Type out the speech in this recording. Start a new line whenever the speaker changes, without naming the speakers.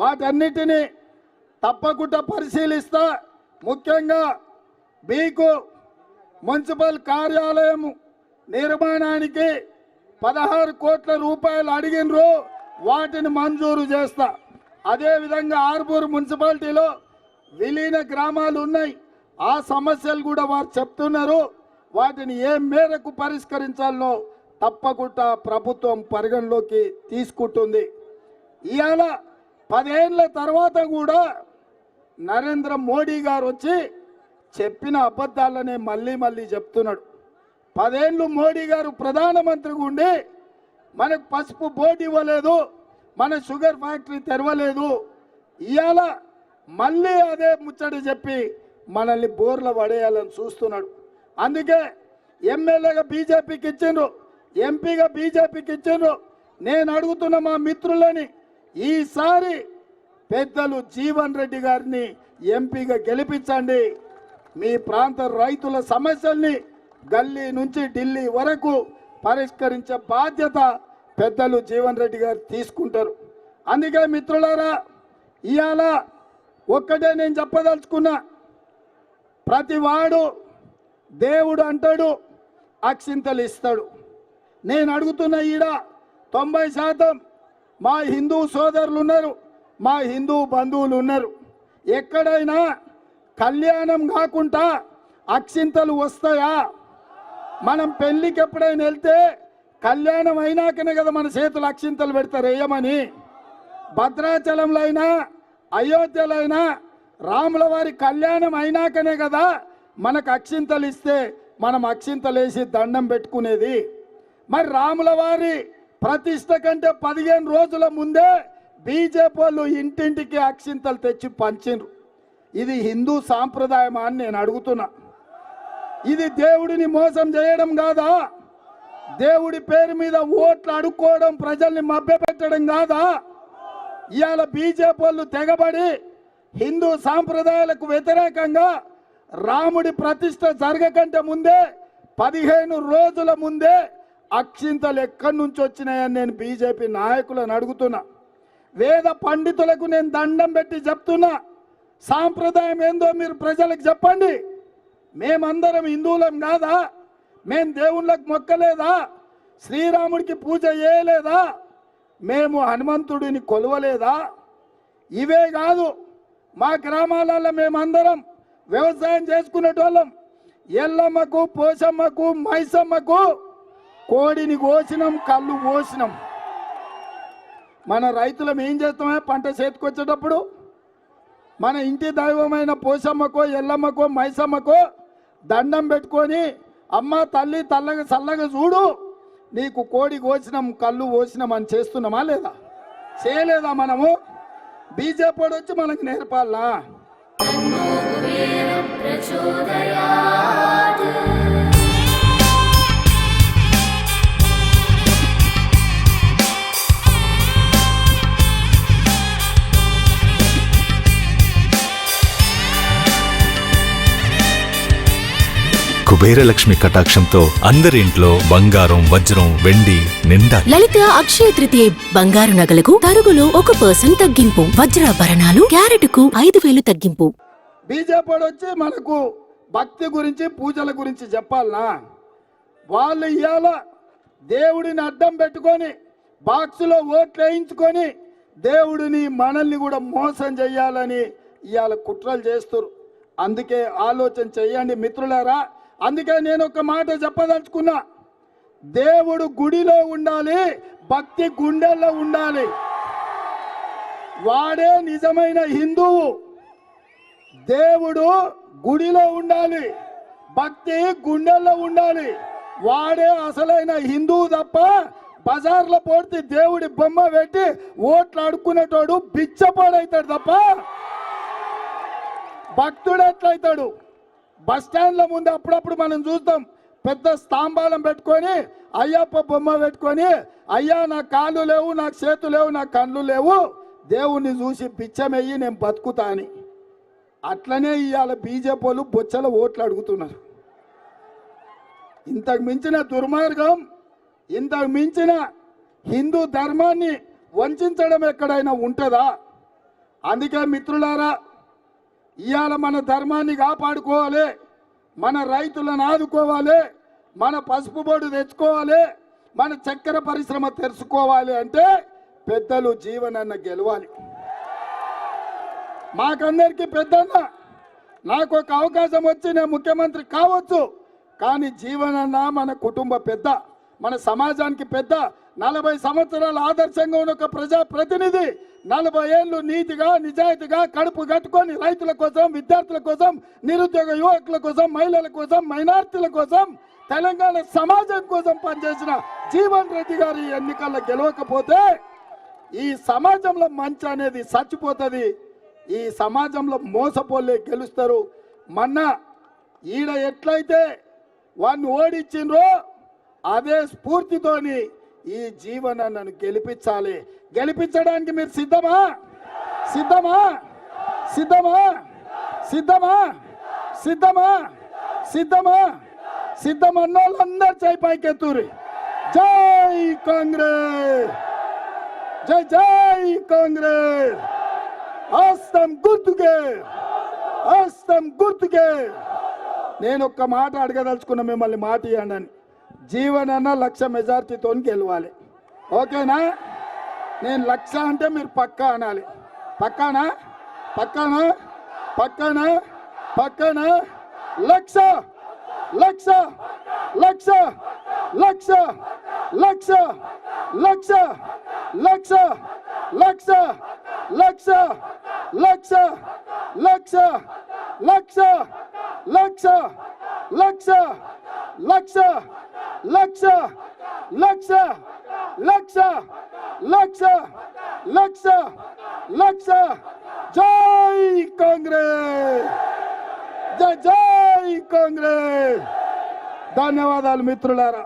వాటన్నిటినీ తప్పకుండా పరిశీలిస్తా. ముఖ్యంగా మీకు మున్సిపల్ కార్యాలయం నిర్మాణానికి పదహారు కోట్ల రూపాయలు అడిగినరు వాటిని మంజూరు చేస్తా. అదేవిధంగా ఆర్మూరు మున్సిపాలిటీలో విలీన గ్రామాలు ఉన్నాయి. ఆ సమస్యలు కూడా వారు చెప్తున్నారు. వాటిని ఏ మేరకు పరిష్కరించాలో తప్పకుండా ప్రభుత్వం పరిగణలోకి తీసుకుంటుంది. ఇవాళ పదేళ్ళ తర్వాత కూడా నరేంద్ర మోడీ గారు వచ్చి చెప్పిన అబద్ధాలనే మళ్ళీ మళ్ళీ చెప్తున్నాడు. పదేళ్ళు మోడీ గారు ప్రధానమంత్రిగా ఉండి మనకు పసుపు బోర్డు ఇవ్వలేదు మన షుగర్ ఫ్యాక్టరీ తెరవలేదు. ఇవాళ మళ్ళీ అదే ముచ్చట చెప్పి మనల్ని బోర్ల పడేయాలని చూస్తున్నాడు. అందుకే ఎమ్మెల్యేగా బీజేపీకి ఇచ్చిండ్రు ఎంపీగా బీజేపీకి ఇచ్చిండ్రు. నేను అడుగుతున్న మా మిత్రులని ఈసారి పెద్దలు జీవన్ రెడ్డి గారిని ఎంపీగా గెలిపించండి. మీ ప్రాంత రైతుల సమస్యల్ని గల్లీ నుంచి ఢిల్లీ వరకు పరిష్కరించే బాధ్యత పెద్దలు జీవన్ రెడ్డి గారు తీసుకుంటారు. అందుకే మిత్రులారా ఇవాళ ఒక్కటే నేను చెప్పదలుచుకున్నా ప్రతి వాడు దేవుడు అంటాడు అక్షింతలు ఇస్తాడు. నేను అడుగుతున్న ఈడ తొంభై శాతం మా హిందూ సోదరులు ఉన్నారు మా హిందూ బంధువులు ఉన్నారు ఎక్కడైనా కళ్యాణం కాకుండా అక్షింతలు వస్తాయా? మనం పెళ్ళికి ఎప్పుడైనా వెళ్తే కళ్యాణం అయినాకనే కదా మన చేతులు అక్షింతలు పెడతారు వేయమని భద్రాచలంలో అయినా అయోధ్యలో అయినా రాముల వారి కళ్యాణం అయినాకనే కదా మనకు అక్షింతలు ఇస్తే మనం అక్షింతలు వేసి దండం పెట్టుకునేది. మరి రాముల వారి ప్రతిష్ట కంటే పదిహేను రోజుల ముందే బీజేపీ వాళ్ళు ఇంటింటికి అక్షింతలు తెచ్చి పంచిండ్రు. ఇది హిందూ సాంప్రదాయమా అని నేను అడుగుతున్నా. ఇది దేవుడిని మోసం చేయడం కాదా? దేవుడి పేరు మీద ఓట్లు అడుక్కోవడం ప్రజల్ని మభ్యపెట్టడం కాదా? ఇవాళ బీజేపీ వాళ్ళు తెగబడి హిందూ సాంప్రదాయాలకు వ్యతిరేకంగా రాముడి ప్రతిష్ట జరగకంటే ముందే పదిహేను రోజుల ముందే అక్షింతలు ఎక్కడి నుంచి వచ్చినాయని నేను బీజేపీ నాయకులను అడుగుతున్నా. వేద పండితులకు నేను దండం పెట్టి చెప్తున్నా. సాంప్రదాయం ఏందో మీరు ప్రజలకు చెప్పండి. మేమందరం హిందువులం కాదా? మేం దేవుళ్ళకి మొక్కలేదా? శ్రీరాముడికి పూజ చేయలేదా? మేము హనుమంతుడిని కొలవలేదా? ఇవే కాదు మా గ్రామాలలో మేమందరం వ్యవసాయం చేసుకునేటోళ్ళం. ఎల్లమ్మకు పోసమ్మకు మైసమ్మకు కోడిని కోసినాం కళ్ళు పోసినాం మన రైతులం ఏం చేస్తామే? పంట చేతికొచ్చేటప్పుడు మన ఇంటి దైవమైన పోసమ్మకో ఎల్లమ్మకో మైసమ్మకో దండం పెట్టుకొని అమ్మ తల్లి తల్లగా చల్లగా చూడు నీకు కోడి కోసినాం కళ్ళు కోసినాం అని చేస్తున్నామా లేదా? చేయలేదా మనము? బీజేపీ వచ్చి మనకు నేర్పాలా?
కుబేరలక్ష్మి కటాక్షంతో అందరి ఇంట్లో బంగారం వజ్రం వెండి నిండా
లలిత అక్షయ తృతీయ బంగారు నగలకు తరుగులో ఒక పర్సెంట్ తగ్గింపు. వజ్రాభరణాలు క్యారెట్కు ఐదు వేలు తగ్గింపు.
బీజేపీ వచ్చి మనకు భక్తి గురించి పూజల గురించి చెప్పాలనా? వాళ్ళు ఇవాళ దేవుడిని అడ్డం పెట్టుకొని బాక్సులో ఓట్లు వేయించుకొని దేవుడిని మనల్ని కూడా మోసం చేయాలని ఇవాళ కుట్రలు చేస్తారు అందుకే ఆలోచన చెయ్యండి మిత్రులారా అందుకే నేను ఒక మాట చెప్పదలుచుకున్నా. దేవుడు గుడిలో ఉండాలి భక్తి గుండెల్లో ఉండాలి. వాడే నిజమైన హిందువు. దేవుడు గుడిలో ఉండాలి భక్తి గుండెల్లో ఉండాలి. వాడే అసలైన హిందువు తప్ప బజార్లో పోడితే దేవుడి బొమ్మ పెట్టి ఓట్లు అడుక్కునేటోడు బిచ్చపాడైతాడు తప్ప. భక్తుడు ఎట్లయితాడు? బస్ స్టాండ్ల ముందు అప్పుడప్పుడు మనం చూస్తాం పెద్ద స్తంభాలం పెట్టుకొని అయ్యప్ప బొమ్మ పెట్టుకొని అయ్యా నా కాళ్ళు లేవు నాకు చేతులు లేవు నా కళ్ళు లేవు దేవుణ్ణి చూసి పిచ్చమయ్యి నేను బతుకుతా అని. అట్లనే ఇవాళ బీజేపీ వాళ్ళు బొచ్చల ఓట్లు అడుగుతున్నారు. ఇంతకు మించిన దుర్మార్గం ఇంతకు మించిన హిందూ ధర్మాన్ని వంచడం ఎక్కడైనా ఉంటుందా? అందుకే మిత్రులారా ఇవాళ మన ధర్మాన్ని కాపాడుకోవాలి మన రైతులను ఆదుకోవాలి మన పసుపు బోర్డు తెచ్చుకోవాలి మన చక్కెర పరిశ్రమ తెరుచుకోవాలి అంటే పెద్దలు జీవనన్న గెలవాలి. మాకందరికీ పెద్దన్న నాకు ఒక అవకాశం వచ్చి నేను ముఖ్యమంత్రి కావచ్చు కానీ జీవనన్న మన కుటుంబ పెద్ద మన సమాజానికి పెద్ద నలభై సంవత్సరాల ఆదర్శంగా ఉన్న ఒక ప్రజా ప్రతినిధి నలభై ఏళ్ళు నీతిగా నిజాయితీగా కడుపు కట్టుకొని రైతుల కోసం విద్యార్థుల కోసం నిరుద్యోగ యువకుల కోసం మహిళల కోసం మైనార్టీల కోసం తెలంగాణ సమాజం కోసం పనిచేసిన జీవన్ రెడ్డి గారు ఎన్నికల్లో గెలవకపోతే ఈ సమాజంలో మంచి అనేది చచ్చిపోతుంది. ఈ సమాజంలో మోసపోలే గెలుస్తారు. మొన్న ఈడ ఎట్లయితే వాడిని ఓడించిండ్రో అదే స్ఫూర్తితోని ఈ జీవనన్నను గెలిపించాలి. గెలిపించడానికి మీరు సిద్ధమా? సిద్ధమా? సిద్ధమా? సిద్ధమా? సిద్ధమా? సిద్ధమా? సిద్ధమన్న వాళ్ళందరూ చేయి పైకెత్తురి. జై కాంగ్రెస్! జై జై కాంగ్రెస్! హస్తం గుర్తుకే! హస్తం గుర్తుకే! నేను ఒక్క మాట అడగదలుచుకున్న మిమ్మల్ని మాట ఇవ్వండి అని. జీవనన్న లక్ష మెజార్టీతో గెలవాలి ఓకేనా నేను లక్ష అంటే మీరు పక్కా అనాలి పక్కానా పక్కానా పక్కానా పక్కానా లక్ష లక్ష లక్ష లక్ష లక్ష లక్ష లక్ష లక్ష లక్ష లక్ష లక్ష లక్ష లక్ష లక్ష లక్ష లక్ష లక్ష లక్ష లక్ష లక్ష లక్ష జై కాంగ్రెస్ జై జై కాంగ్రెస్ ధన్యవాదాలు మిత్రులారా.